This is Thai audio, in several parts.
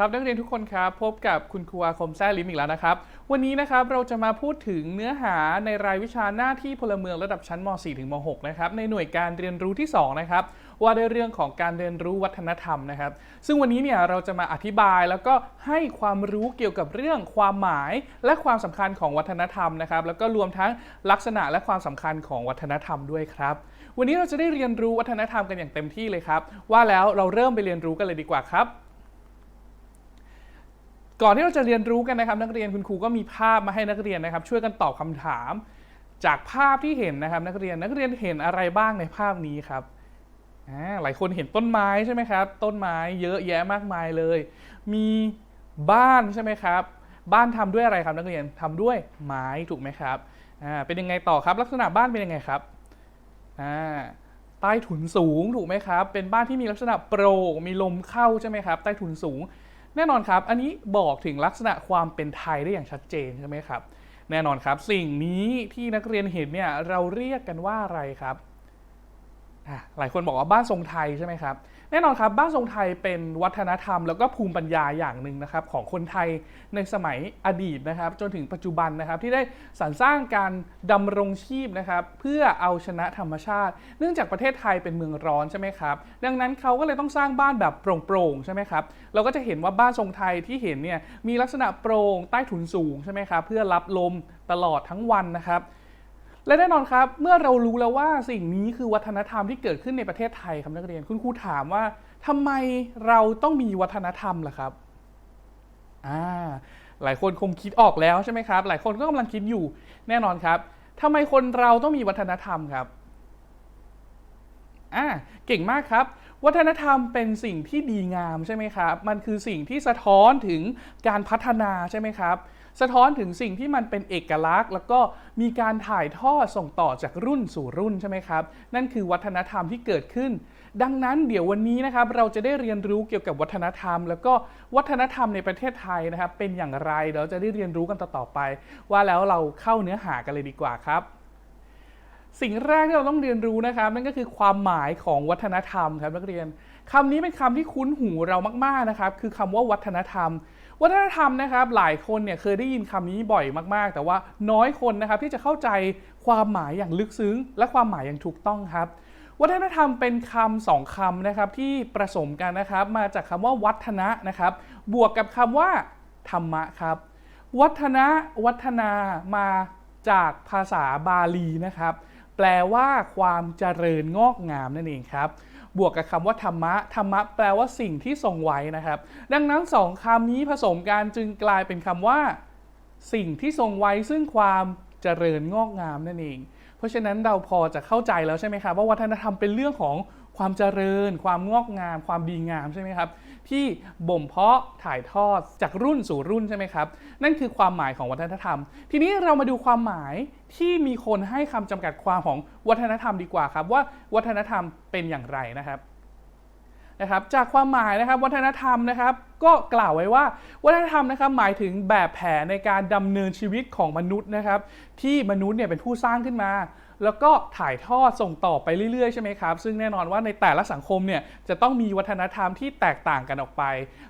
ครับนักเรียนทุกคนครับพบกับคุณครูอาคมแซ่ลิมอีกแล้วนะครับ วันนี้นะครับเราจะมาพูดถึงเนื้อหาในรายวิชาหน้าที่พลเมืองระดับชั้นม .4 ถึงม .6 นะครับในหน่วยการเรียนรู้ที่2นะครับว่าด้วยเรื่องของการเรียนรู้วัฒนธรรมนะครับ ซึ่งวันนี้เนี่ยเราจะมาอธิบายแล้วก็ให้ความรู้เกี่ยวกับเรื่องความหมาย และความสำคัญของวัฒนธรรมนะครับ แล้วก็รวมทั้งลักษณะและความสำคัญของวัฒนธรรมด้วยครับ วันนี้เราจะได้เรียนรู้วัฒนธรรมกันอย่างเต็มที่เลยครับ ว่าแล้วเราเริ่มไปเรียนรู้กันเลยดีกว่าครับ ก่อนที่เราจะเรียนรู้กันนะครับ นักเรียนคุณครูก็มีภาพมาให้นักเรียนนะครับ ช่วยกันตอบคำถาม จากภาพที่เห็นนะครับ นักเรียนนักเรียนเห็นอะไรบ้างในภาพนี้ครับอ่าหลายคนเห็นต้นไม้ใช่ไหมครับ ต้นไม้เยอะแยะมากมายเลย มีบ้านใช่ไหมครับ บ้านทำด้วยอะไรครับนักเรียนทำด้วยไม้ถูกไหมครับอ่าเป็นยังไงต่อครับ ลักษณะบ้านเป็นยังไงครับอ่าใต้ถุนสูงถูกไหมครับ เป็นบ้านที่มีลักษณะโปร่งมีลมเข้าใช่ไหมครับ ใต้ถุนสูง แน่นอนครับ อันนี้บอกถึงลักษณะความเป็นไทยได้อย่างชัดเจนใช่ไหมครับ แน่นอนครับ สิ่งนี้ที่นักเรียนเห็นเนี่ยเราเรียกกันว่าอะไรครับ หลายคนบอกว่าบ้านทรงไทยใช่ไหมครับ แน่นอนครับบ้านทรงไทยเป็นวัฒนธรรม แล้วก็ภูมิปัญญาอย่างหนึ่งนะครับของคนไทยในสมัยอดีตนะครับ จนถึงปัจจุบันนะครับที่ได้สรรสร้างการดำรงชีพนะครับ เพื่อเอาชนะธรรมชาติ เนื่องจากประเทศไทยเป็นเมืองร้อนใช่ไหมครับ ดังนั้นเขาก็เลยต้องสร้างบ้านแบบโปร่งๆใช่ไหมครับเราก็จะเห็นว่าบ้านทรงไทยที่เห็นเนี่ยมีลักษณะโปร่งใต้ถุนสูงใช่ไหมครับเพื่อรับลมตลอดทั้งวันนะครับ และแน่นอนครับ เมื่อเรารู้แล้วว่าสิ่งนี้คือวัฒนธรรมที่เกิดขึ้นในประเทศไทยครับนักเรียนคุณครูถามว่าทำไมเราต้องมีวัฒนธรรมล่ะครับอ่าหลายคนคงคิดออกแล้วใช่ไหมครับ หลายคนก็กำลังคิดอยู่แน่นอนครับทำไมคนเราต้องมีวัฒนธรรมครับอ่าเก่งมากครับ วัฒนธรรมเป็นสิ่งที่ดีงามใช่ไหมครับ มันคือสิ่งที่สะท้อนถึงการพัฒนาใช่ไหมครับ สะท้อนถึงสิ่งที่มันเป็นเอกลักษณ์ แล้วก็มีการถ่ายทอดส่งต่อจากรุ่นสู่รุ่นใช่ไหมครับ นั่นคือวัฒนธรรมที่เกิดขึ้น ดังนั้นเดี๋ยววันนี้นะครับเราจะได้เรียนรู้เกี่ยวกับวัฒนธรรม แล้วก็วัฒนธรรมในประเทศไทยนะครับ เป็นอย่างไรเราจะได้เรียนรู้กันต่อๆไป ว่าแล้วเราเข้าเนื้อหากันเลยดีกว่าครับสิ่งแรกที่เราต้องเรียนรู้นะครับ นั่นก็คือความหมายของวัฒนธรรมครับนักเรียนคำนี้เป็นคำที่คุ้นหูเรามากๆนะครับ คือคำว่าวัฒนธรรม วัฒนธรรมนะครับหลายคนเนี่ยเคยได้ยินคำนี้บ่อยมากๆ แต่ว่าน้อยคนนะครับที่จะเข้าใจความหมายอย่างลึกซึ้ง และความหมายอย่างถูกต้องครับวัฒนธรรมเป็นคำสองคำนะครับที่ประสมกันนะครับ มาจากคำว่าวัฒนะนะครับ บวกกับคำว่า ธรรมะครับ วัฒนะวัฒนามาจากภาษาบาลีนะครับ แปลว่าความเจริญงอกงามนั่นเองครับ บวกกับคำว่าธรรมะ ธรรมะแปลว่าสิ่งที่ทรงไว้นะครับ ดังนั้นสองคำนี้ผสมกันจึงกลายเป็นคำว่า สิ่งที่ทรงไว้ซึ่งความเจริญงอกงามนั่นเอง เพราะฉะนั้นเราพอจะเข้าใจแล้วใช่ไหมครับว่าวัฒนธรรมเป็นเรื่องของความเจริญ ความงอกงาม ความดีงามใช่ไหมครับ ที่บ่มเพาะถ่ายทอดจากรุ่นสู่รุ่นใช่ไหมครับ นั่นคือความหมายของวัฒนธรรม ทีนี้เรามาดูความหมายที่มีคนให้คำจำกัดความของวัฒนธรรมดีกว่าครับ ว่าวัฒนธรรมเป็นอย่างไรนะครับนะครับจากความหมายนะครับวัฒนธรรมนะครับ ก็กล่าวไว้ว่า วัฒนธรรมนะครับหมายถึงแบบแผนในการดำเนินชีวิตของมนุษย์นะครับ ที่มนุษย์เนี่ยเป็นผู้สร้างขึ้นมา แล้วก็ถ่ายทอดส่งต่อไปเรื่อยๆใช่ไหมครับ ซึ่งแน่นอนว่าในแต่ละสังคมเนี่ยจะต้องมีวัฒนธรรมที่แตกต่างกันออกไป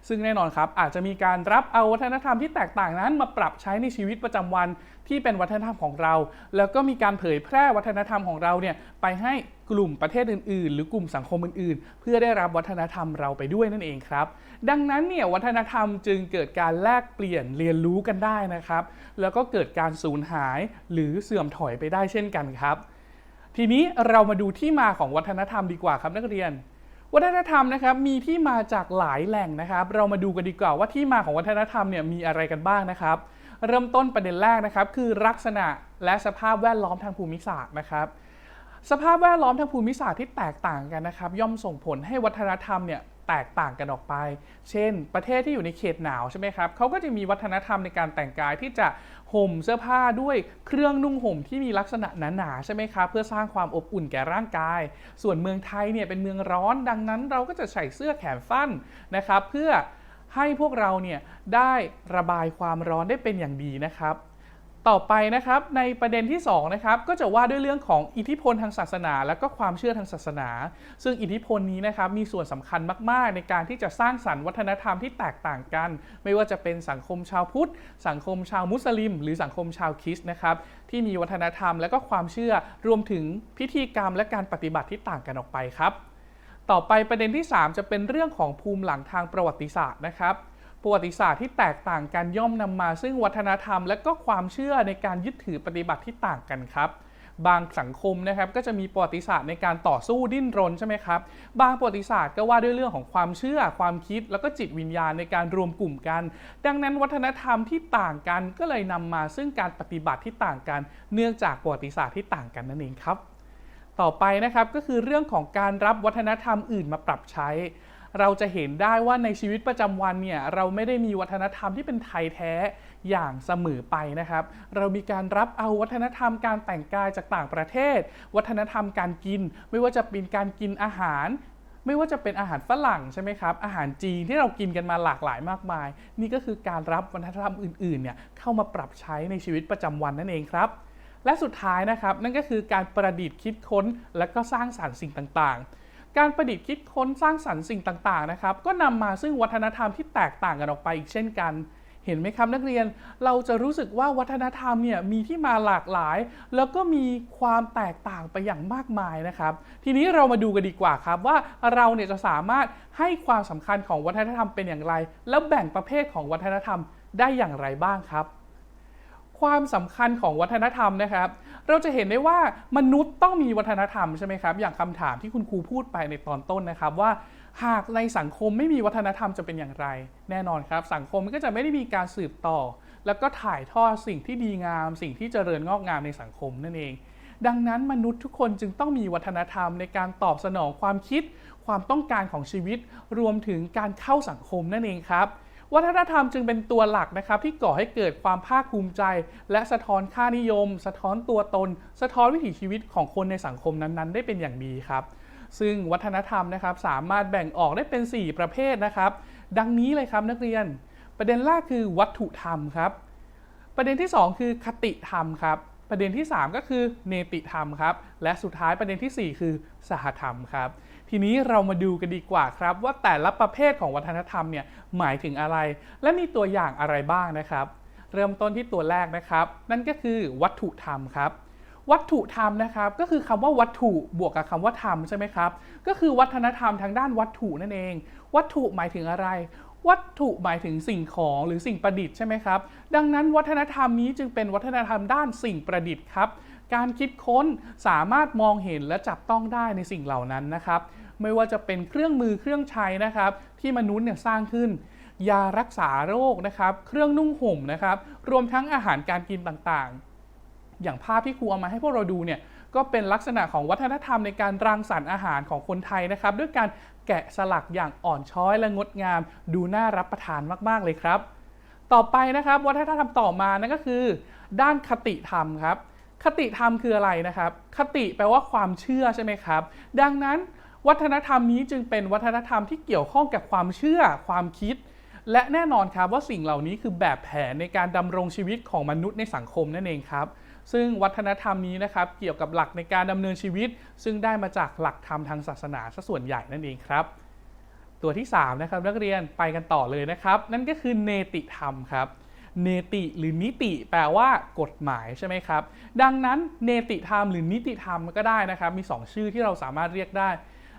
ซึ่งแน่นอนครับอาจจะมีการรับเอาวัฒนธรรมที่แตกต่างนั้นมาปรับใช้ในชีวิตประจำวัน ที่เป็นวัฒนธรรมของเรา แล้วก็มีการเผยแพร่วัฒนธรรมของเราเนี่ยไปให้กลุ่มประเทศอื่นๆ หรือกลุ่มสังคมอื่นๆ เพื่อได้รับวัฒนธรรมเราไปด้วยนั่นเองครับ ดังนั้นเนี่ยวัฒนธรรมจึงเกิดการแลกเปลี่ยนเรียนรู้กันได้นะครับ แล้วก็เกิดการสูญหายหรือเสื่อมถอยไปได้เช่นกันครับ ทีนี้เรามาดูที่มาของวัฒนธรรมดีกว่าครับนักเรียนวัฒนธรรมนะครับมีที่มาจากหลายแหล่งนะครับ เรามาดูกันดีกว่าว่าที่มาของวัฒนธรรมเนี่ยมีอะไรกันบ้างนะครับ เริ่มต้นประเด็นแรกนะครับ คือลักษณะและสภาพแวดล้อมทางภูมิศาสตร์นะครับ สภาพแวดล้อมทางภูมิศาสตร์ที่แตกต่างกันนะครับ ย่อมส่งผลให้วัฒนธรรมเนี่ยแตกต่างกันออกไป เช่น ประเทศที่อยู่ในเขตหนาวใช่ไหมครับเขาก็จะมีวัฒนธรรมในการแต่งกายที่จะห่มเสื้อผ้าด้วยเครื่องนุ่งห่มที่มีลักษณะหนาๆใช่ไหมครับเพื่อสร้างความอบอุ่นแก่ร่างกาย ส่วนเมืองไทยเนี่ยเป็นเมืองร้อนดังนั้น เราก็จะใส่เสื้อแขนสั้นนะครับ เพื่อ ให้พวกเราเนี่ยได้ระบายความร้อนได้เป็นอย่างดีนะครับ ต่อไปนะครับในประเด็นที่2นะครับก็จะว่าด้วยเรื่องของอิทธิพลทางศาสนา และก็ความเชื่อทางศาสนา ซึ่งอิทธิพลนี้นะครับมีส่วนสำคัญมาก ๆ ในการที่จะสร้างสรรค์วัฒนธรรมที่แตกต่างกัน ไม่ว่าจะเป็นสังคมชาวพุทธ สังคมชาวมุสลิม หรือสังคมชาวคริสต์นะครับที่มีวัฒนธรรมและก็ความเชื่อรวมถึงพิธีกรรมและการปฏิบัติที่ต่างกันออกไปครับ ต่อไปประเด็นที่ 3 จะเป็นเรื่องของภูมิหลังทางประวัติศาสตร์นะครับ ประวัติศาสตร์ที่แตกต่างกันย่อมนำมา ซึ่งวัฒนธรรม และก็ความเชื่อในการยึดถือปฏิบัติที่ต่างกันครับบางสังคมนะครับก็จะมีประวัติศาสตร์ในการต่อสู้ดิ้นรนใช่ไหมครับ บางประวัติศาสตร์ก็ว่าด้วยเรื่องของความเชื่อ ความคิด แล้วก็จิตวิญญาณในการรวมกลุ่มกัน ดังนั้นวัฒนธรรมที่ต่างกันก็เลยนำมาซึ่งการปฏิบัติที่ต่างกัน เนื่องจากประวัติศาสตร์ที่ต่างกันนั่นเองครับ ต่อไปนะครับก็คือเรื่องของการรับวัฒนธรรมอื่นมาปรับใช้ เราจะเห็นได้ว่าในชีวิตประจำวันเนี่ยเราไม่ได้มีวัฒนธรรมที่เป็นไทยแท้อย่างเสมอไปนะครับ เรามีการรับเอาวัฒนธรรมการแต่งกายจากต่างประเทศ วัฒนธรรมการกิน ไม่ว่าจะเป็นการกินอาหารไม่ว่าจะเป็นอาหารฝรั่งใช่ไหมครับ อาหารจีนที่เรากินกันมาหลากหลายมากมาย นี่ก็คือการรับวัฒนธรรมอื่นๆเนี่ยเข้ามาปรับใช้ในชีวิตประจำวันนั่นเองครับ และสุดท้ายนะครับนั่นก็คือการประดิษฐ์คิดค้น และก็สร้างสรรค์สิ่งต่างๆ การประดิษฐ์คิดค้นสร้างสรรค์สิ่งต่างๆนะครับก็นำมาซึ่งวัฒนธรรมที่แตกต่างกันออกไปอีกเช่นกัน เห็นไหมครับนักเรียนเราจะรู้สึกว่าวัฒนธรรมเนี่ยมีที่มาหลากหลาย แล้วก็มีความแตกต่างไปอย่างมากมายนะครับ ทีนี้เรามาดูกันดีกว่าครับว่าเราเนี่ยจะสามารถให้ความสำคัญของวัฒนธรรมเป็นอย่างไร แล้วแบ่งประเภทของวัฒนธรรมได้อย่างไรบ้างครับ ความสำคัญของวัฒนธรรมนะครับ เราจะเห็นได้ว่ามนุษย์ต้องมีวัฒนธรรมใช่ไหมครับ อย่างคำถามที่คุณครูพูดไปในตอนต้นนะครับว่า หากในสังคมไม่มีวัฒนธรรมจะเป็นอย่างไร แน่นอนครับ สังคมมันก็จะไม่ได้มีการสืบต่อ แล้วก็ถ่ายทอดสิ่งที่ดีงาม สิ่งที่เจริญงอกงามในสังคมนั่นเอง ดังนั้นมนุษย์ทุกคนจึงต้องมีวัฒนธรรมในการตอบสนองความคิด ความต้องการของชีวิต รวมถึงการเข้าสังคมนั่นเองครับ วัฒนธรรมจึงเป็นตัวหลักนะครับที่ก่อให้เกิดความภาคภูมิใจ และสะท้อนค่านิยม สะท้อนตัวตน สะท้อนวิถีชีวิตของคนในสังคมนั้นๆ ได้เป็นอย่างดีครับ ซึ่งวัฒนธรรมนะครับสามารถแบ่งออกได้เป็น 4 ประเภทนะครับ ดังนี้เลยครับนักเรียน ประเด็นแรกคือวัตถุธรรมครับ ประเด็นที่ 2 คือคติธรรมครับประเด็นที่ 3 ก็คือเนติธรรมครับ และสุดท้ายประเด็นทีสี่4 คือสหธรรมครับ ทีนี้เรามาดูกันดีกว่าครับ ว่าแต่ละประเภทของวัฒนธรรมเนี่ยหมายถึงอะไร และมีตัวอย่างอะไรบ้างนะครับ เริ่มต้นที่ตัวแรกนะครับ นั่นก็คือวัตถุธรรมครับ วัตถุธรรมนะครับก็คือคำว่าวัตถุบวกกับคำว่าธรรมใช่ไหมครับก็คือวัฒนธรรมทางด้านวัตถุนั่นเอง วัตถุหมายถึงอะไรวัตถุหมายถึงสิ่งของหรือสิ่งประดิษฐ์ใช่ไหมครับ ดังนั้นวัฒนธรรมนี้จึงเป็นวัฒนธรรมด้านสิ่งประดิษฐ์ครับ การคิดค้นสามารถมองเห็นและจับต้องได้ในสิ่งเหล่านั้นนะครับ ไม่ว่าจะเป็นเครื่องมือเครื่องใช้นะครับ ที่มนุษย์เนี่ยสร้างขึ้น ยารักษาโรคนะครับ เครื่องนุ่งห่มนะครับ รวมทั้งอาหารการกินต่างๆ อย่างภาพที่ครูเอามาให้พวกเราดูเนี่ยก็เป็นลักษณะของวัฒนธรรมในการรังสรรค์อาหารของคนไทยนะครับ ด้วยการแกะสลักอย่างอ่อนช้อยและงดงาม ดูน่ารับประทานมากๆเลยครับ ต่อไปนะครับวัฒนธรรมต่อมานั่นก็คือ ด้านคติธรรมครับ คติธรรมคืออะไรนะครับ คติแปลว่าความเชื่อใช่ไหมครับ ดังนั้นวัฒนธรรมนี้จึงเป็นวัฒนธรรมที่เกี่ยวข้องกับความเชื่อความคิด และแน่นอนครับว่าสิ่งเหล่านี้คือแบบแผนในการดำรงชีวิตของมนุษย์ในสังคมนั่นเองครับ ซึ่งวัฒนธรรมนี้นะครับเกี่ยวกับหลักในการดำเนินชีวิต ซึ่งได้มาจากหลักธรรมทางศาสนาซะส่วนใหญ่นั่นเองครับ ตัวที่3นะครับนักเรียนไปกันต่อเลยนะครับ นั่นก็คือเนติธรรมครับ เนติหรือนิติแปลว่ากฎหมายใช่ไหมครับ ดังนั้นเนติธรรมหรือนิติธรรมก็ได้นะครับ มี 2 ชื่อที่เราสามารถเรียกได้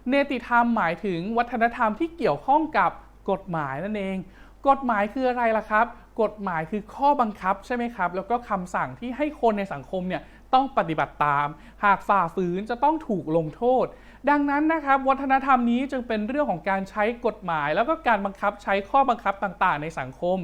เนติธรรมหมายถึงวัฒนธรรมที่เกี่ยวข้องกับกฎหมายนั่นเอง กฎหมายคืออะไรล่ะครับ กฎหมายคือข้อบังคับใช่ไหมครับ แล้วก็คำสั่งที่ให้คนในสังคมเนี่ยต้องปฏิบัติตาม หากฝ่าฝืนจะต้องถูกลงโทษ ดังนั้นนะครับ วัฒนธรรมนี้จึงเป็นเรื่องของการใช้กฎหมาย แล้วก็การบังคับใช้ข้อบังคับต่างๆ ในสังคม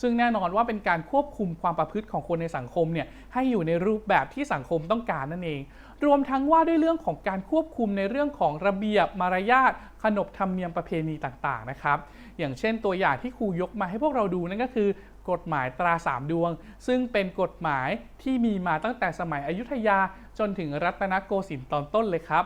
ซึ่งแน่นอนว่าเป็นการควบคุมความประพฤติของคนในสังคมเนี่ยให้อยู่ในรูปแบบที่สังคมต้องการนั่นเอง รวมทั้งว่าด้วยเรื่องของการควบคุมในเรื่องของระเบียบมารยาทขนบธรรมเนียมประเพณีต่างๆนะครับอย่างเช่นตัวอย่างที่ครูยกมาให้พวกเราดูนั่นก็คือกฎหมายตราสามดวง ซึ่งเป็นกฎหมายที่มีมาตั้งแต่สมัยอยุธยาจนถึงรัตนโกสินทร์ตอนต้นเลยครับ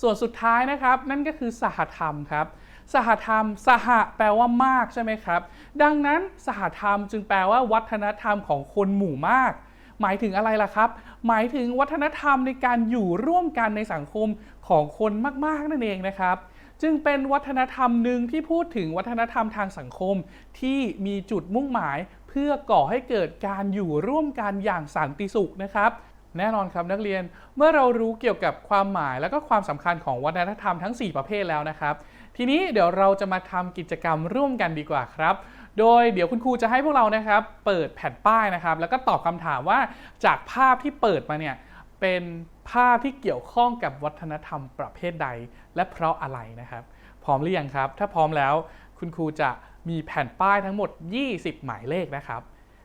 ส่วนสุดท้ายนะครับ นั่นก็คือสหธรรมครับ สหธรรม สหแปลว่ามากใช่ไหมครับ ดังนั้นสหธรรมจึงแปลว่าวัฒนธรรมของคนหมู่มาก หมายถึงอะไรล่ะครับ หมายถึงวัฒนธรรมในการอยู่ร่วมกันในสังคมของคนมากๆนั่นเองนะครับจึงเป็นวัฒนธรรมหนึ่งที่พูดถึงวัฒนธรรมทางสังคม ที่มีจุดมุ่งหมาย เพื่อก่อให้เกิดการอยู่ร่วมกันอย่างสันติสุขนะครับ แน่นอนครับนักเรียนเมื่อเรารู้เกี่ยวกับความหมายและก็ความสำคัญของวัฒนธรรมทั้ง 4 ประเภทแล้วนะครับ ทีนี้เดี๋ยวเราจะมาทำกิจกรรมร่วมกันดีกว่าครับ โดยเดี๋ยวคุณครูจะให้พวกเรานะครับ เปิดแผ่นป้ายนะครับ แล้วก็ตอบคำถามว่าจากภาพที่เปิดมาเนี่ยเป็นภาพที่เกี่ยวข้องกับวัฒนธรรมประเภทใด และเพราะอะไรนะครับ พร้อมหรือยังครับ ถ้าพร้อมแล้วคุณครูจะมีแผ่นป้ายทั้งหมด 20 หมายเลขนะครับ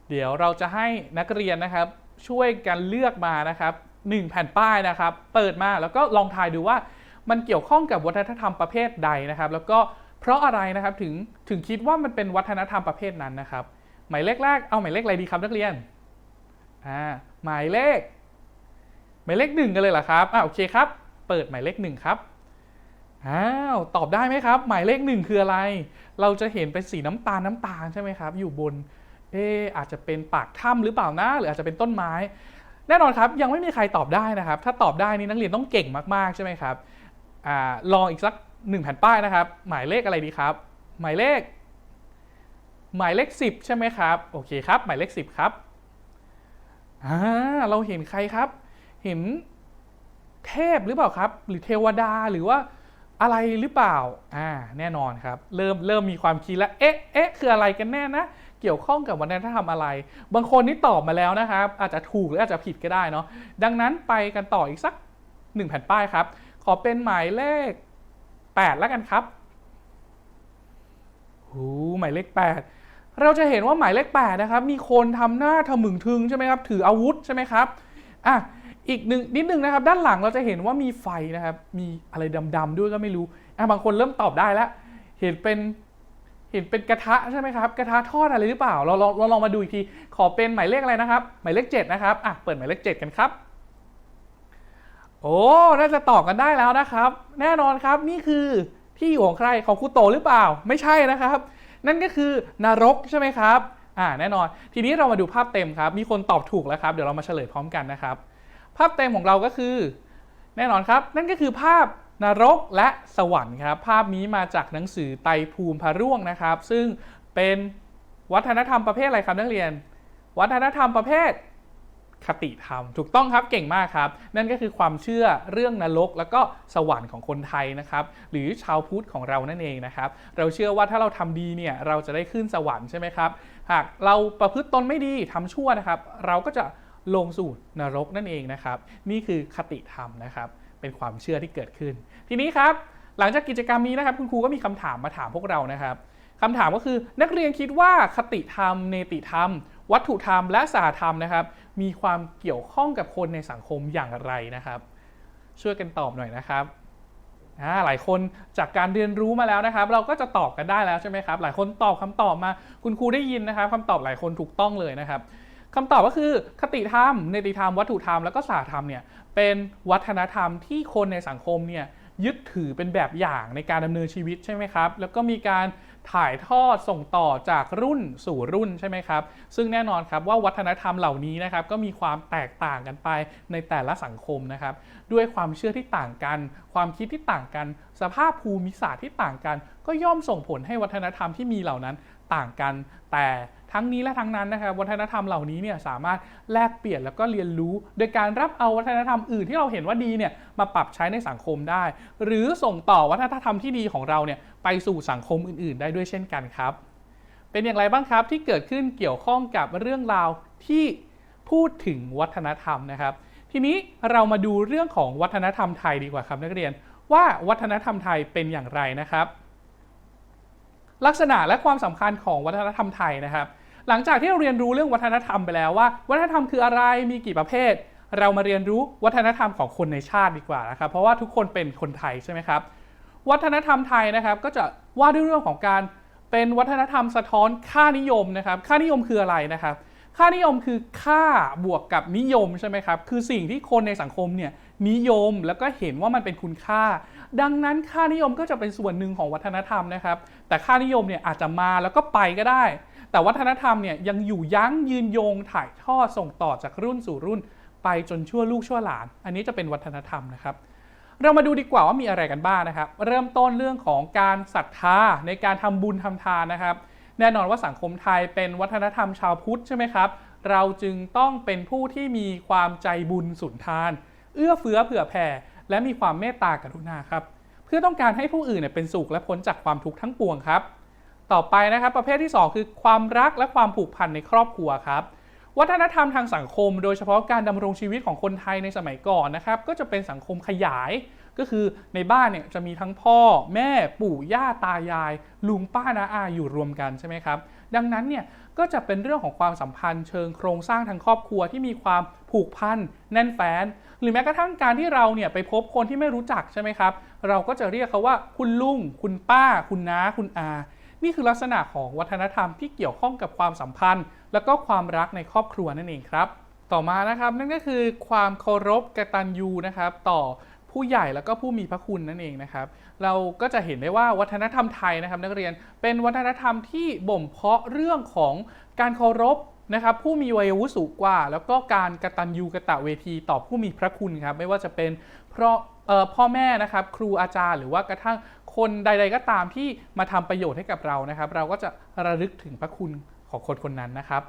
เดี๋ยวเราจะให้นักเรียนนะครับ ช่วยกันเลือกมานะครับ1แผ่นป้ายนะครับ เปิดมาแล้วก็ลองทายดูว่า มันเกี่ยวข้องกับวัฒนธรรมประเภทใดนะครับ แล้วก็เพราะอะไรนะครับถึงถึงคิดว่ามันเป็นวัฒนธรรมประเภทนั้นนะครับ หมายเลขแรกเอาหมายเลขอะไรดีครับนักเรียนอ่าหมายเลข หมายเลขหนึ่งกันเลยเหรอครับอ่าโอเคครับ เปิดหมายเลขหนึ่งครับอ้าวตอบได้ไหมครับ หมายเลขหนึ่งคืออะไร เราจะเห็นเป็นสีน้ำตาลน้ำตาลใช่ไหมครับ อยู่บนเอออาจจะเป็นปากถ้ำหรือเปล่านะหรืออาจจะเป็นต้นไม้ แน่นอนครับ ยังไม่มีใครตอบได้นะครับ ถ้าตอบได้นี่นักเรียนต้องเก่งมากๆใช่ไหมครับ อลองอีกสักหนึ่งแผ่นป้ายนะครับ หมายเลขอะไรดีครับ หมายเลข หมายเลข 10 ใช่ไหมครับ โอเคครับ หมายเลข 10 ครับอ่าเราเห็นใครครับ เห็นเทพหรือเปล่าครับ หรือเทวดาหรือว่าอะไรหรือเปล่า อ่า แน่นอนครับ เริ่มเริ่มมีความคิดแล้ว เอ๊ะ เอ๊ะ คืออะไรกันแน่นะ เกี่ยวข้องกับวัฒนธรรมอะไร บางคนนี่ตอบมาแล้วนะครับ อาจจะถูกหรืออาจจะผิดก็ได้เนาะ ดังนั้นไปกันต่ออีกสักหนึ่งแผ่นป้ายครับ ขอเป็นหมายเลข 8 แล้วกันครับหูหมายเลข 8 เราจะเห็นว่าหมายเลข 8 นะครับ มีคนทำหน้าทะมึงทึงใช่ไหมครับ ถืออาวุธใช่ไหมครับ อะ อีกหนึ่งนิดนึงนะครับ ด้านหลังเราจะเห็นว่ามีไฟนะครับ มีอะไรดำๆด้วยก็ไม่รู้ อะ บางคนเริ่มตอบได้แล้ว เห็นเป็น เห็นเป็นกระทะใช่ไหมครับ กระทะทอดอะไรหรือเปล่า เราลองเราลองมาดูอีกที ขอเป็นหมายเลขอะไรนะครับ หมายเลข 7 นะครับ อะ เปิดหมายเลข 7 กันครับ โอ้ น่าจะตอบกันได้แล้วนะครับ แน่นอนครับนี่คือที่อยู่ของใครของครูโตหรือเปล่า ไม่ใช่นะครับ นั่นก็คือนรกใช่ไหมครับ อ่า แน่นอน ทีนี้เรามาดูภาพเต็มครับ มีคนตอบถูกแล้วครับ เดี๋ยวเรามาเฉลยพร้อมกันนะครับ ภาพเต็มของเราก็คือ แน่นอนครับ นั่นก็คือภาพนรกและสวรรค์ครับ ภาพนี้มาจากหนังสือไตภูมิพระร่วงนะครับ ซึ่งเป็นวัฒนธรรมประเภทอะไรครับนักเรียน วัฒนธรรมประเภท คติธรรม ถูกต้องครับเก่งมากครับ นั่นก็คือความเชื่อเรื่องนรก แล้วก็สวรรค์ของคนไทยนะครับ หรือชาวพุทธของเรานั่นเองนะครับ เราเชื่อว่าถ้าเราทำดีเนี่ยเราจะได้ขึ้นสวรรค์ใช่ไหมครับ หากเราประพฤติตนไม่ดีทำชั่วนะครับ เราก็จะลงสู่นรกนั่นเองนะครับ นี่คือคติธรรมนะครับ เป็นความเชื่อที่เกิดขึ้น ทีนี้ครับ หลังจากกิจกรรมนี้นะครับ คุณครูก็มีคำถามมาถามพวกเรานะครับคำถามก็คือนักเรียนคิดว่าคติธรรม เนติธรรม วัตถุธรรมและสาธรรมนะครับ มีความเกี่ยวข้องกับคนในสังคมอย่างไรนะครับ ช่วยกันตอบหน่อยนะครับหลายคนจากการเรียนรู้มาแล้วนะครับ เราก็จะตอบกันได้แล้วใช่ไหมครับ หลายคนตอบคำตอบมา คุณครูได้ยินนะครับคำตอบหลายคนถูกต้องเลยนะครับคำตอบก็คือคติธรรมเนติธรรม วัตถุธรรมแล้วก็สาธรรมเนี่ยเป็นวัฒนธรรมที่คนในสังคมเนี่ยยึดถือเป็นแบบอย่างในการดำเนินชีวิตใช่ไหมครับ แล้วก็มีการ ถ่ายทอดส่งต่อจากรุ่นสู่รุ่นใช่ไหมครับ ซึ่งแน่นอนครับว่าวัฒนธรรมเหล่านี้นะครับก็มีความแตกต่างกันไปในแต่ละสังคมนะครับ ด้วยความเชื่อที่ต่างกัน ความคิดที่ต่างกัน สภาพภูมิศาสตร์ที่ต่างกัน ก็ย่อมส่งผลให้วัฒนธรรมที่มีเหล่านั้นต่างกัน แต่ ทั้งนี้และทั้งนั้นนะครับวัฒนธรรมเหล่านี้เนี่ยสามารถแลกเปลี่ยนแล้วก็เรียนรู้ โดยการรับเอาวัฒนธรรมอื่นที่เราเห็นว่าดีเนี่ยมาปรับใช้ในสังคมได้ หรือส่งต่อวัฒนธรรมที่ดีของเราเนี่ยไปสู่สังคมอื่น ๆ ได้ด้วยเช่นกันครับ เป็นอย่างไรบ้างครับที่เกิดขึ้นเกี่ยวข้องกับเรื่องราวที่พูดถึงวัฒนธรรมนะครับ ทีนี้เรามาดูเรื่องของวัฒนธรรมไทยดีกว่าครับนักเรียนว่าวัฒนธรรมไทยเป็นอย่างไรนะครับ ลักษณะและความสำคัญของวัฒนธรรมไทยนะครับ หลังจากที่เราเรียนรู้เรื่องวัฒนธรรมไปแล้วว่า วัฒนธรรมคืออะไรมีกี่ประเภท เรามาเรียนรู้วัฒนธรรมของคนในชาติดีกว่านะครับเพราะว่าทุกคนเป็นคนไทยใช่ไหมครับวัฒนธรรมไทยนะครับก็จะว่าด้วยเรื่องของการเป็นวัฒนธรรมสะท้อนค่านิยมนะครับ ค่านิยมคืออะไรนะครับ ค่านิยมคือค่าบวกกับนิยมใช่ไหมครับ คือสิ่งที่คนในสังคมเนี่ยนิยมแล้วก็เห็นว่ามันเป็นคุณค่า ดังนั้นค่านิยมก็จะเป็นส่วนหนึ่งของวัฒนธรรมนะครับ แต่ค่านิยมเนี่ยอาจจะมาแล้วก็ไปก็ได้ แต่วัฒนธรรมเนี่ยยังอยู่ยั้งยืนยงถ่ายทอดส่งต่อจากรุ่นสู่รุ่น ไปจนชั่วลูกชั่วหลาน อันนี้จะเป็นวัฒนธรรมนะครับ เรามาดูดีกว่าว่ามีอะไรกันบ้างนะครับ เริ่มต้นเรื่องของการศรัทธาในการทำบุญทำทานนะครับ แน่นอนว่าสังคมไทยเป็นวัฒนธรรมชาวพุทธใช่ไหมครับ เราจึงต้องเป็นผู้ที่มีความใจบุญสุนทาน เอื้อเฟื้อเผื่อแผ่ และมีความเมตตากรุณาครับ เพื่อต้องการให้ผู้อื่นเนี่ยเป็นสุขและพ้นจากความทุกข์ทั้งปวงครับ ต่อไปนะครับ ประเภทที่ 2 คือความรักและความผูกพันในครอบครัวครับ วัฒนธรรมทางสังคม โดยเฉพาะการดำรงชีวิตของคนไทยในสมัยก่อนนะครับ ก็จะเป็นสังคมขยาย ก็คือในบ้านเนี่ยจะมีทั้งพ่อ แม่ปู่ย่าตายาย ลุงป้านาอาอยู่รวมกันใช่ไหมครับ ดังนั้นเนี่ยก็จะเป็นเรื่องของความสัมพันธ์เชิงโครงสร้างทางครอบครัวที่มีความผูกพันแน่นแฟ้น หรือแม้กระทั่งการที่เราเนี่ยไปพบคนที่ไม่รู้จักใช่ไหมครับ เราก็จะเรียกเขาว่าคุณลุง คุณป้า คุณน้า คุณอา นี่คือลักษณะของวัฒนธรรมที่เกี่ยวข้องกับความสัมพันธ์ และก็ความรักในครอบครัวนั่นเองครับ ต่อมานะครับนั่นก็คือความเคารพกตัญญูนะครับต่อผู้ใหญ่แล้วก็ผู้มีพระคุณนั่นเองนะครับ เราก็จะเห็นได้ว่าวัฒนธรรมไทยนะครับ นักเรียนเป็นวัฒนธรรมที่บ่มเพาะเรื่องของการเคารพนะครับผู้มีวัยวุฒิสูงกว่า แล้วก็การกระตัญญูกระตเวทีต่อผู้มีพระคุณครับไม่ว่าจะเป็นเพราะเอ่อพ่อแม่นะครับ ครูอาจารย์หรือว่ากระทั่ง คนใด ๆ ก็ตามที่มาทำประโยชน์ให้กับเรานะครับ เราก็จะระลึกถึงพระคุณของคนคนนั้นนะครับ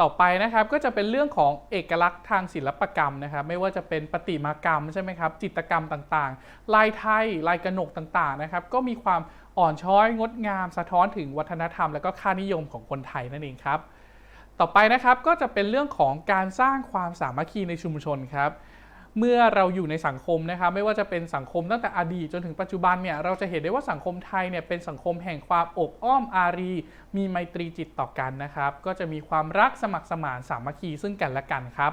ต่อไปนะครับก็จะเป็นเรื่องของเอกลักษณ์ทางศิลปกรรมนะครับ ไม่ว่าจะเป็นประติมากรรมใช่ไหมครับจิตรกรรมต่างๆ ลายไทยลายกระหนกต่างๆนะครับ ก็มีความอ่อนช้อยงดงาม สะท้อนถึงวัฒนธรรม และก็ค่านิยมของคนไทยนั่นเองครับ ต่อไปนะครับก็จะเป็นเรื่องของการสร้างความสามัคคีในชุมชนครับ เมื่อเราอยู่ในสังคมนะครับไม่ว่าจะเป็นสังคมตั้งแต่อดีตจนถึงปัจจุบันเนี่ยเราจะเห็นได้ว่าสังคมไทยเนี่ยเป็นสังคมแห่งความอบอ้อมอารี มีไมตรีจิตต่อกันนะครับก็จะมีความรักสมัครสมานสามัคคีซึ่งกันและกันครับ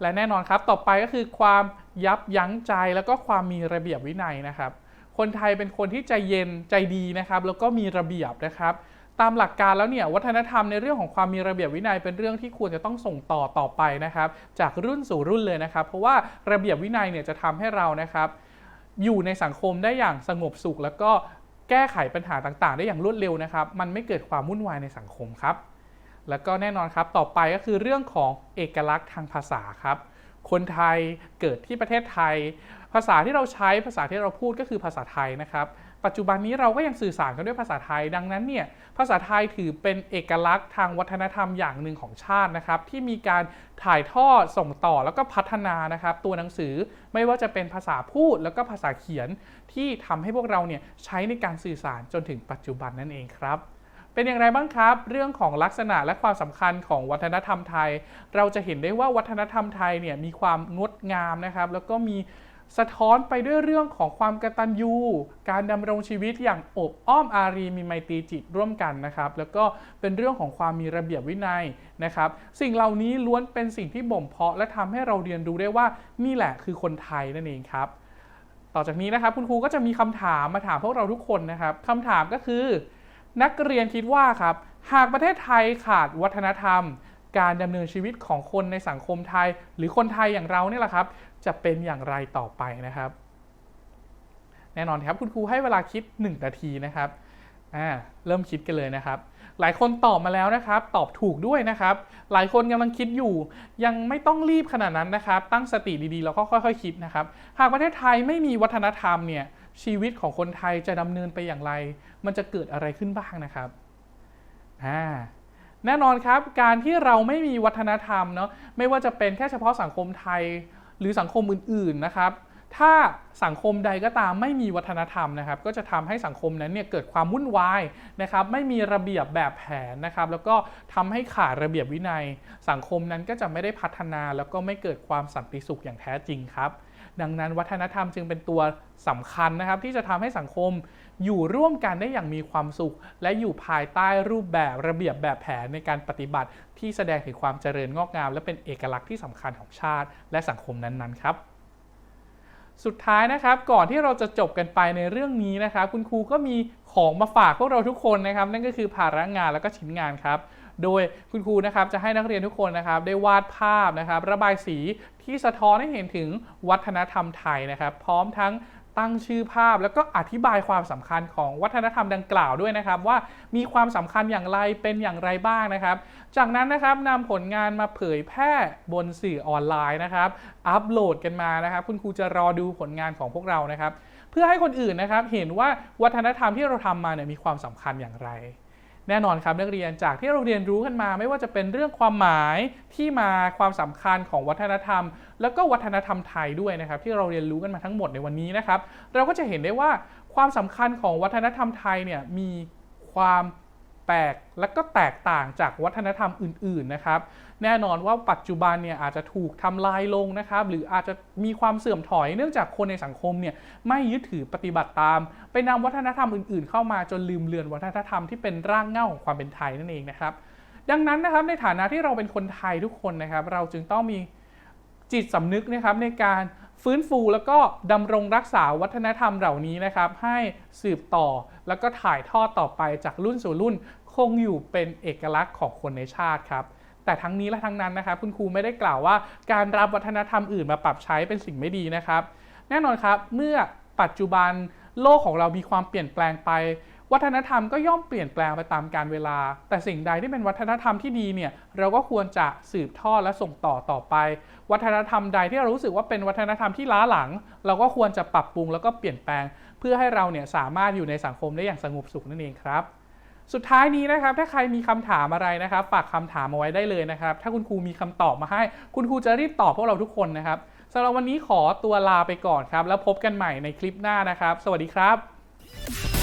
และแน่นอนครับต่อไปก็คือความยับยั้งใจแล้วก็ความมีระเบียบวินัยนะครับ คนไทยเป็นคนที่ใจเย็นใจดีนะครับ แล้วก็มีระเบียบนะครับ ตามหลักการแล้วเนี่ยวัฒนธรรมในเรื่องของความมีระเบียบวินัยเป็นเรื่องที่ควรจะต้องส่งต่อต่อไปนะครับจากรุ่นสู่รุ่นเลยนะครับ เพราะว่าระเบียบวินัยเนี่ยจะทำให้เรานะครับอยู่ในสังคมได้อย่างสงบสุข แล้วก็แก้ไขปัญหาต่างๆ ได้อย่างรวดเร็วนะครับ มันไม่เกิดความวุ่นวายในสังคมครับ แล้วก็แน่นอนครับต่อไปก็คือเรื่องของเอกลักษณ์ทางภาษาครับ คนไทยเกิดที่ประเทศไทย ภาษาที่เราใช้ภาษาที่เราพูดก็คือภาษาไทยนะครับ ปัจจุบันนี้เราก็ยังสื่อสารกันด้วยภาษาไทย ดังนั้นเนี่ยภาษาไทยถือเป็นเอกลักษณ์ทางวัฒนธรรมอย่างหนึ่งของชาตินะครับ ที่มีการถ่ายทอดส่งต่อแล้วก็พัฒนานะครับ ตัวหนังสือไม่ว่าจะเป็นภาษาพูดแล้วก็ภาษาเขียนที่ทำให้พวกเราเนี่ยใช้ในการสื่อสารจนถึงปัจจุบันนั่นเองครับเป็นอย่างไรบ้างครับ เรื่องของลักษณะและความสำคัญของวัฒนธรรมไทย เราจะเห็นได้ว่าวัฒนธรรมไทยเนี่ยมีความงดงามนะครับ แล้วก็มี สะท้อนไปด้วยเรื่องของความกตัญญู การดำรงชีวิตอย่างอบอ้อมอารีมีไมตรีจิตร่วมกันนะครับ แล้วก็เป็นเรื่องของความมีระเบียบวินัยนะครับ สิ่งเหล่านี้ล้วนเป็นสิ่งที่บ่มเพาะและทำให้เราเรียนรู้ได้ว่านี่แหละคือคนไทยนั่นเองครับ ต่อจากนี้นะครับคุณครูก็จะมีคำถามมาถามพวกเราทุกคนนะครับคำถามก็คือ นักเรียนคิดว่าครับ หากประเทศไทยขาดวัฒนธรรมการดำเนินชีวิตของคนในสังคมไทย หรือคนไทยอย่างเราเนี่ยแหละครับ จะเป็นอย่างไรต่อไปนะครับ แน่นอนครับคุณครูให้เวลาคิด 1 นาทีนะครับอ่าเริ่มคิดกันเลยนะครับ หลายคนตอบมาแล้วนะครับ ตอบถูกด้วยนะครับ หลายคนกำลังคิดอยู่ ยังไม่ต้องรีบขนาดนั้นนะครับ ตั้งสติดีๆแล้วก็ค่อยๆ คิดนะครับ หากประเทศไทยไม่มีวัฒนธรรมเนี่ยชีวิตของคนไทยจะดำเนินไปอย่างไร มันจะเกิดอะไรขึ้นบ้างนะครับอ่าแน่นอนครับ การที่เราไม่มีวัฒนธรรมเนาะไม่ว่าจะเป็นแค่เฉพาะสังคมไทย หรือสังคมอื่นๆนะครับ ถ้าสังคมใดก็ตามไม่มีวัฒนธรรมนะครับ ก็จะทำให้สังคมนั้นเนี่ยเกิดความวุ่นวายนะครับ ไม่มีระเบียบแบบแผนนะครับ แล้วก็ทำให้ขาดระเบียบวินัย สังคมนั้นก็จะไม่ได้พัฒนา แล้วก็ไม่เกิดความสันติสุขอย่างแท้จริงครับ ดังนั้นวัฒนธรรมจึงเป็นตัวสำคัญนะครับ ที่จะทำให้สังคม อยู่ร่วมกันได้อย่างมีความสุข และอยู่ภายใต้รูปแบบระเบียบแบบแผนในการปฏิบัติ ที่แสดงถึงความเจริญงอกงาม และเป็นเอกลักษณ์ที่สำคัญของชาติ และสังคมนั้นๆครับสุดท้ายนะครับก่อนที่เราจะจบกันไปในเรื่องนี้นะครับ คุณครูก็มีของมาฝากพวกเราทุกคนนะครับ นั่นก็คือภาระงานแล้วก็ชิ้นงานครับ โดยคุณครูนะครับจะให้นักเรียนทุกคนนะครับ ได้วาดภาพนะครับ ระบายสีที่สะท้อนให้เห็นถึงวัฒนธรรมไทยนะครับ พร้อมทั้ง ตั้งชื่อภาพ แล้วก็อธิบายความสำคัญของวัฒนธรรมดังกล่าวด้วยนะครับ ว่ามีความสำคัญอย่างไรเป็นอย่างไรบ้างนะครับ จากนั้นนะครับนำผลงานมาเผยแพร่บนสื่อออนไลน์นะครับอัปโหลดกันมานะครับ คุณครูจะรอดูผลงานของพวกเรานะครับ เพื่อให้คนอื่นนะครับเห็นว่าวัฒนธรรมที่เราทำมาเนี่ยมีความสำคัญอย่างไร แน่นอนครับนักเรียนจากที่เราเรียนรู้กันมา ไม่ว่าจะเป็นเรื่องความหมายที่มาความสำคัญของวัฒนธรรม แล้วก็วัฒนธรรมไทยด้วยนะครับที่เราเรียนรู้กันมาทั้งหมดในวันนี้นะครับ เราก็จะเห็นได้ว่าความสำคัญของวัฒนธรรมไทยเนี่ยมีความ แปลกและก็แตกต่างจากวัฒนธรรมอื่นๆนะครับ แน่นอนว่าปัจจุบันเนี่ยอาจจะถูกทำลายลงนะครับ หรืออาจจะมีความเสื่อมถอยเนื่องจากคนในสังคมเนี่ยไม่ยึดถือปฏิบัติตาม ไปนำวัฒนธรรมอื่นๆ เข้ามาจนลืมเลือนวัฒนธรรมที่เป็นรางเหง้าของความเป็นไทยนั่นเองนะครับ ดังนั้นนะครับในฐานะที่เราเป็นคนไทยทุกคนนะครับ เราจึงต้องมีจิตสำนึกนะครับในการฟื้นฟูแล้วก็ดำรงรักษาวัฒนธรรมเหล่านี้นะครับ ให้สืบต่อแล้วก็ถ่ายทอดต่อไปจากรุ่นสู่รุ่น คงอยู่เป็นเอกลักษณ์ของคนในชาติครับแต่ทั้งนี้และทั้งนั้นนะครับคุณครูไม่ได้กล่าวว่าการรับวัฒนธรรมอื่นมาปรับใช้เป็นสิ่งไม่ดีนะครับ แน่นอนครับเมื่อปัจจุบันโลกของเรามีความเปลี่ยนแปลงไป วัฒนธรรมก็ย่อมเปลี่ยนแปลงไปตามกาลเวลา แต่สิ่งใดที่เป็นวัฒนธรรมที่ดีเนี่ยเราก็ควรจะสืบทอดและส่งต่อต่อไป วัฒนธรรมใดที่เรารู้สึกว่าเป็นวัฒนธรรมที่ล้าหลัง เราก็ควรจะปรับปรุงแล้วก็เปลี่ยนแปลง เพื่อให้เราเนี่ยสามารถอยู่ในสังคมได้อย่างสงบสุขนั่นเองครับ สุดท้ายนี้นะครับ ถ้าใครมีคำถามอะไรนะครับ ฝากคำถามมาไว้ได้เลยนะครับ ถ้าคุณครูมีคำตอบมาให้ คุณครูจะรีบตอบพวกเราทุกคนนะครับสำหรับวันนี้ขอตัวลาไปก่อนครับ แล้วพบกันใหม่ในคลิปหน้านะครับ สวัสดีครับ